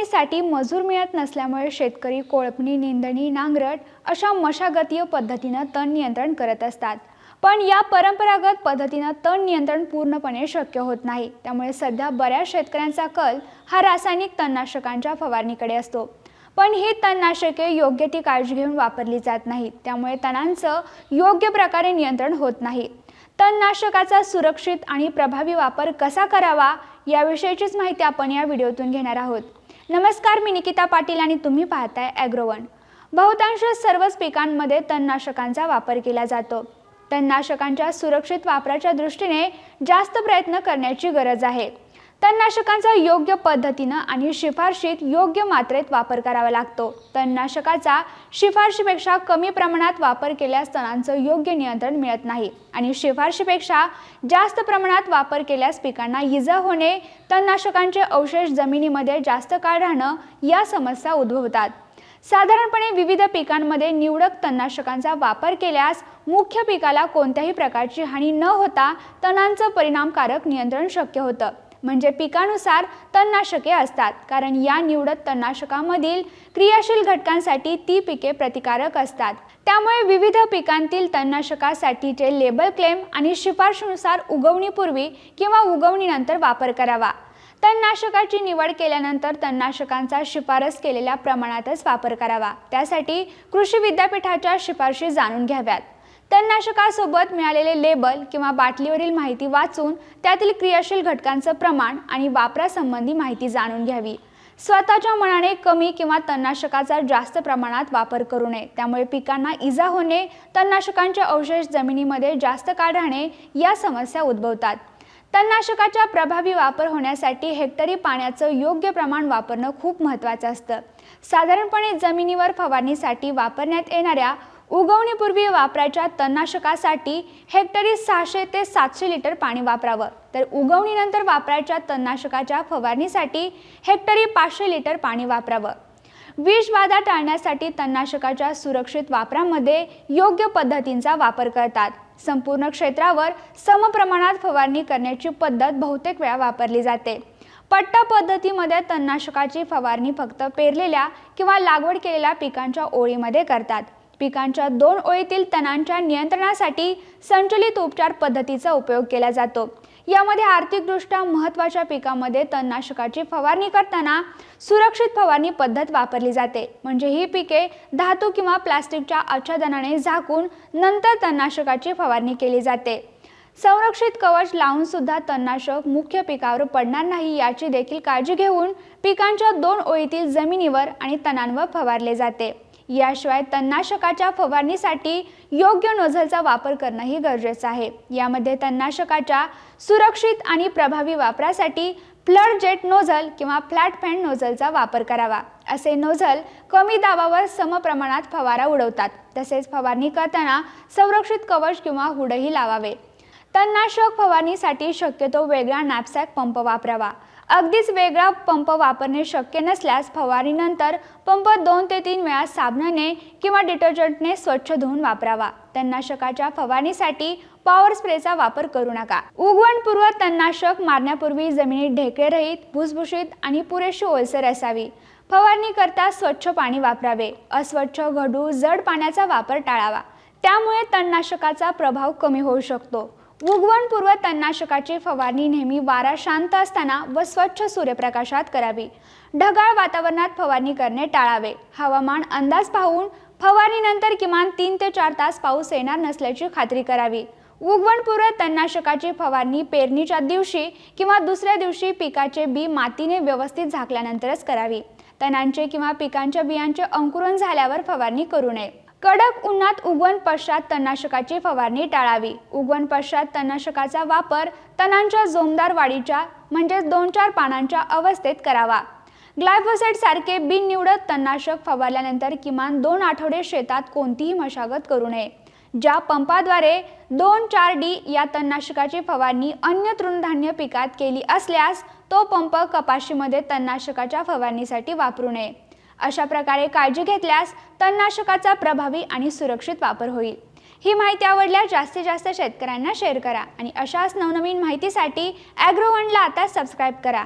पेरणीसाठी मजूर मिळत नसल्यामुळे शेतकरी कोळपणी निंदणी नांगरट अशा मशागतीय पद्धतीनं तण नियंत्रण करत असतात. पण या परंपरागत पद्धतीनं तण नियंत्रण पूर्णपणे शक्य होत नाही. त्यामुळे सध्या बऱ्याच शेतकऱ्यांचा कल हा रासायनिक तणनाशकांच्या फवारणीकडे असतो. पण ही तणनाशके योग्य ती काळजी घेऊन वापरली जात नाहीत. त्यामुळे तणांचं योग्य प्रकारे नियंत्रण होत नाही. तणनाशकाचा सुरक्षित आणि प्रभावी वापर कसा करावा याविषयीचीच माहिती आपण या व्हिडिओतून घेणार आहोत. नमस्कार मी निकिता पाटील आणि तुम्ही पाहताय ॲग्रोवन बहुतांश सर्वच पिकांमध्ये तणनाशकांचा वापर केला जातो. तणनाशकांच्या सुरक्षित वापराच्या दृष्टीने जास्त प्रयत्न करण्याची गरज आहे. तणनाशकांचा योग्य पद्धतीनं आणि शिफारशीत योग्य मात्रेत वापर करावा लागतो. तणनाशकाचा शिफारशीपेक्षा कमी प्रमाणात वापर केल्यास तणांचं योग्य नियंत्रण मिळत नाही आणि शिफारशीपेक्षा जास्त प्रमाणात वापर केल्यास पिकांना इजा होणे तणनाशकांचे अवशेष जमिनीमध्ये जास्त काळ राहणं या समस्या उद्भवतात. साधारणपणे विविध पिकांमध्ये निवडक तणनाशकांचा वापर केल्यास मुख्य पिकाला कोणत्याही प्रकारची हानी न होता तणांचं परिणामकारक नियंत्रण शक्य होतं. म्हणजे पिकानुसार तणनाशके असतात. कारण या निवडत तणनाशकामधील क्रियाशील घटकांसाठी ती पिके प्रतिकारक असतात. त्यामुळे विविध पिकांतील तणनाशकासाठीचे लेबल क्लेम आणि शिफारशीनुसार उगवणीपूर्वी किंवा उगवणीनंतर वापर करावा. तणनाशकाची निवड केल्यानंतर तणनाशकांचा शिफारस केलेल्या प्रमाणातच वापर करावा. त्यासाठी कृषी विद्यापीठाच्या शिफारशी जाणून घ्याव्यात. तणनाशकासोबत मिळालेले लेबल किंवा बाटलीवरील माहिती वाचून त्यातील क्रियाशील घटकांचं प्रमाण आणि वापरासंबंधी माहिती जाणून घ्यावी. स्वतःच्या मनाने कमी किंवा तणनाशकाचा जास्त प्रमाणात वापर करू नये. त्यामुळे पिकांना इजा होणे तणनाशकांचे अवशेष जमिनीमध्ये जास्त काळ राहणे या समस्या उद्भवतात. तणनाशकाचा प्रभावी वापर होण्यासाठी हेक्टरी पाण्याचं योग्य प्रमाण वापरणं खूप महत्त्वाचं असतं. साधारणपणे जमिनीवर फवारणीसाठी वापरण्यात येणाऱ्या उगवणीपूर्वी वापरायच्या तणनाशकासाठी हेक्टरी सहाशे ते सातशे लिटर पाणी वापरावं. तर उगवणीनंतर वापरायच्या तणनाशकाच्या फवारणीसाठी हेक्टरी पाचशे लिटर पाणी वापरावं. विषबाधा टाळण्यासाठी तणनाशकाच्या सुरक्षित वापरामध्ये योग्य पद्धतींचा वापर करतात. संपूर्ण क्षेत्रावर समप्रमाणात फवारणी करण्याची पद्धत बहुतेक वेळा वापरली जाते. पट्टा पद्धतीमध्ये तणनाशकाची फवारणी फक्त पेरलेल्या किंवा लागवड केलेल्या पिकांच्या ओळीमध्ये करतात. पिकांच्या दोन ओळीतील तणांच्या नियंत्रणासाठी संचलित उपचार पद्धतीचा उपयोग केला जातो. यामध्ये आर्थिकदृष्ट्या महत्त्वाच्या पिकामध्ये तणनाशकाची फवारणी करताना सुरक्षित फवारणी पद्धत वापरली जाते. म्हणजे ही पिके धातू किंवा प्लास्टिकच्या आच्छादनाने झाकून नंतर तणनाशकाची फवारणी केली जाते. संरक्षित कवच लावून सुद्धा तणनाशक मुख्य पिकावर पडणार नाही याची देखील काळजी घेऊन पिकांच्या दोन ओळीतील जमिनीवर आणि तणांवर फवारले जाते. याशिवाय तणनाशकाच्या फवारणीसाठी योग्य नोझलचा वापर करणंही गरजेचं आहे. यामध्ये तणनाशकाच्या सुरक्षित आणि प्रभावी वापरासाठी फ्लड जेट नोझल किंवा फ्लॅट फॅन नोझलचा वापर करावा. असे नोझल कमी दाबावर समप्रमाणात फवारा उडवतात. तसेच फवारणी करताना संरक्षित कवच किंवा हुडही लावावे. तणनाशक फवारणीसाठी शक्यतो वेगळा नॅपसॅक पंप वापरावा. अगदीच वेगळा पंप वापरणे शक्य नसल्यास फवारणीनंतर पंप दोन ते तीन वेळा साबणाने किंवा डिटर्जंटने स्वच्छ धुवून वापरावा. तणनाशकाच्या फवारणीसाठी पॉवर स्प्रेचा वापर करू नका. उगवणपूर्व तणनाशक मारण्यापूर्वी जमिनीत ढेकळेरहित भुसभुशीत आणि पुरेशी ओलसर असावी. फवारणी करता स्वच्छ पाणी वापरावे. अस्वच्छ घडू जड पाण्याचा वापर टाळावा. त्यामुळे तणनाशकाचा प्रभाव कमी होऊ शकतो. उगवणपूर्व तणनाशकाची फवारणी नेहमी वारा शांत असताना व स्वच्छ सूर्यप्रकाशात करावी. ढगाळ वातावरणात फवारणी करणे टाळावे. हवामान अंदाज पाहून फवारणीनंतर किमान तीन ते चार तास पाऊस येणार नसल्याची खात्री करावी. उगवणपूर्व तणनाशकाची फवारणी पेरणीच्या दिवशी किंवा दुसऱ्या दिवशी पिकाचे बी मातीने व्यवस्थित झाकल्यानंतरच करावी. तणांचे किंवा पिकांच्या बियांचे अंकुरण झाल्यावर फवारणी करू नये. कडक उन्हात उगवण पश्चात तणनाशकाची फवारणी टाळावी. उगवण पश्चात तणनाशकाचा वापर तणांच्या जोमदार वाढीच्या म्हणजेच दोन चार पानांच्या अवस्थेत करावा. ग्लायफोसेट सारखे बिननिवडत तणनाशक फवारल्यानंतर किमान दोन आठवडे शेतात कोणतीही मशागत करू नये. ज्या पंपाद्वारे दोन चार डी या तणनाशकाची फवारणी अन्य तृणधान्य पिकात केली असल्यास तो पंप कपाशीमध्ये तणनाशकाच्या फवारणीसाठी वापरू नये. अशा प्रकारे काळजी घेतल्यास तणनाशकाचा प्रभावी आणि सुरक्षित वापर होईल. ही माहिती आवडल्यास जास्तीत जास्त शेतकऱ्यांना शेअर करा आणि अशाच नवनवीन माहितीसाठी ॲग्रोवनला आता सबस्क्राईब करा.